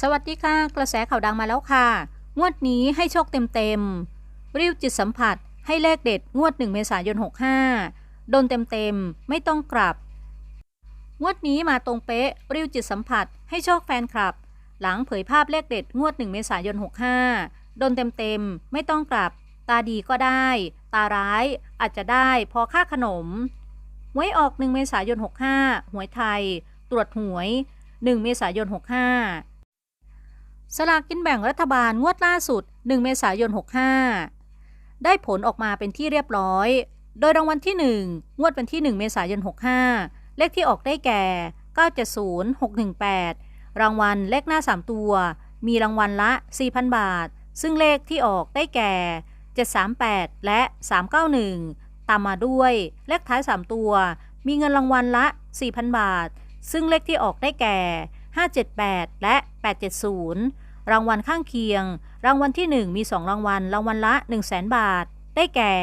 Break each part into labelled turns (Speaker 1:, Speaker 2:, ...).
Speaker 1: สวัสดีค่ะ กระแสข่าวดังมาแล้วค่ะ งวดนี้ให้โชคเต็มๆริ้วจิตสัมผัสให้เลขเด็ดงวด 1 เมษายน 65 โดนเต็มๆ ไม่ต้องกลับ งวดนี้มาตรงเป๊ะริ้วจิตสัมผัส ให้โชคแฟนคลับ หลังเผยภาพเลขเด็ดงวด 1 เมษายน 65 โดนเต็มๆ ไม่ต้องกลับ ตาดีก็ได้ ตาร้ายอาจจะได้พอค่าขนมหวยออก 1 เมษายน 65 หวยไทย ตรวจหวย 1 เมษายน 65 สลากกินแบ่งรัฐบาลงวดล่าสุด 1 เมษายน 65 ได้ผลออกมาเป็นที่เรียบร้อย โดยรางวัลที่ 1 งวดวันที่ 1 เมษายน 65 เลขที่ออกได้แก่ 970618 รางวัลเลขหน้า 3 ตัว มีรางวัลละ 4,000 บาท ซึ่งเลขที่ออกได้แก่ 738 และ 391 ตามมาด้วย เลขท้าย 3 ตัว มีเงินรางวัลละ 4,000 บาท ซึ่งเลขที่ออกได้แก่ 578 และ 870 รางวัลข้างเคียง รางวัลที่ 1 มี 2 รางวัล รางวัลละ 100,000 บาท ได้แก่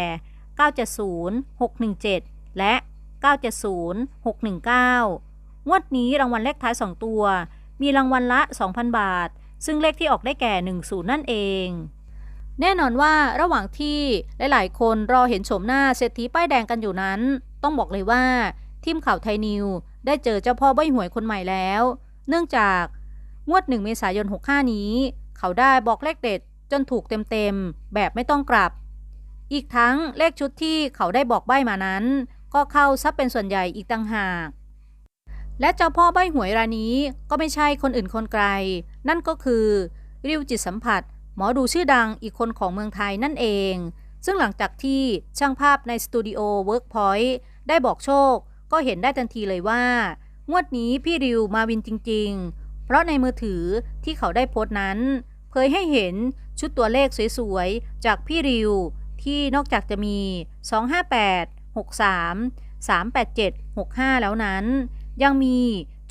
Speaker 1: 970 617 และ 970 619 งวดนี้รางวัลเลขท้าย 2 ตัว มีรางวัลละ 2,000 บาท ซึ่งเลขที่ออกได้แก่ 10 นั่นเองแน่นอนว่าระหว่างที่หลาย ๆ คนรอเห็นโฉมหน้าเศรษฐีป้ายแดงกันอยู่นั้น ต้องบอกเลยว่า ทีมข่าวไทยนิว ได้เจอเจ้าพ่อใบหวยคนใหม่แล้ว เนื่องจากงวด 1 เมษายน 65 นี้ เขาได้บอกเลขเด็ดจนถูกเต็มๆ แบบไม่ต้องกลับ อีกทั้งเลขชุดที่เขาได้บอกใบ้มานั้น ก็เข้าซับเป็นส่วนใหญ่อีกต่างหาก และเจ้าพ่อใบหวยรายนี้ก็ไม่ใช่คนอื่นคนไกล นั่นก็คือริวจิตสัมผัส หมอดูชื่อดังอีกคนของเมืองไทยนั่นเอง ซึ่งหลังจากที่ช่างภาพในสตูดิโอเวิร์กพอยต์ได้บอกโชค ก็เห็นได้ทันทีเลยว่า งวดนี้พี่ริวมาวินจริง ๆ เพราะในมือถือที่เขาได้โพสต์นั้น เผยให้เห็นชุดตัวเลขสวยๆ จากพี่ริว ที่นอกจากจะมี 258 63 387 65 แล้วนั้น ยังมี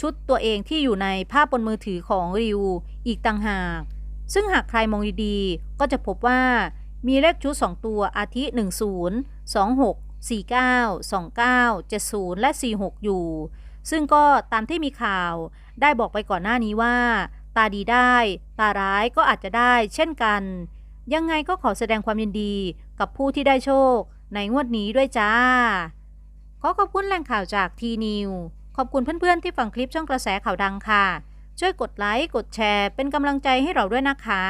Speaker 1: ชุดตัวเองที่อยู่ในภาพบนมือถือของริวอีกต่างหาก ซึ่งหากใครมองดีๆ ก็จะพบว่ามีเลขชุด 2 ตัวอาทิ 10 26 49 29 70 และ 46 อยู่ ซึ่งก็ตามที่มีข่าวได้บอกไปก่อนหน้านี้ว่า ตาดีได้ ตาร้ายก็อาจจะได้ เช่นกัน ยังไงก็ขอแสดงความยินดีกับผู้ที่ได้โชค ในงวดนี้ด้วยจ้า ขอขอบคุณแหล่งข่าวจากทีนิวขอบคุณเพื่อนๆที่ฟังคลิปช่องกระแสข่าวดังค่ะ ช่วยกดไลค์กดแชร์เป็นกำลังใจให้เราด้วยนะคะ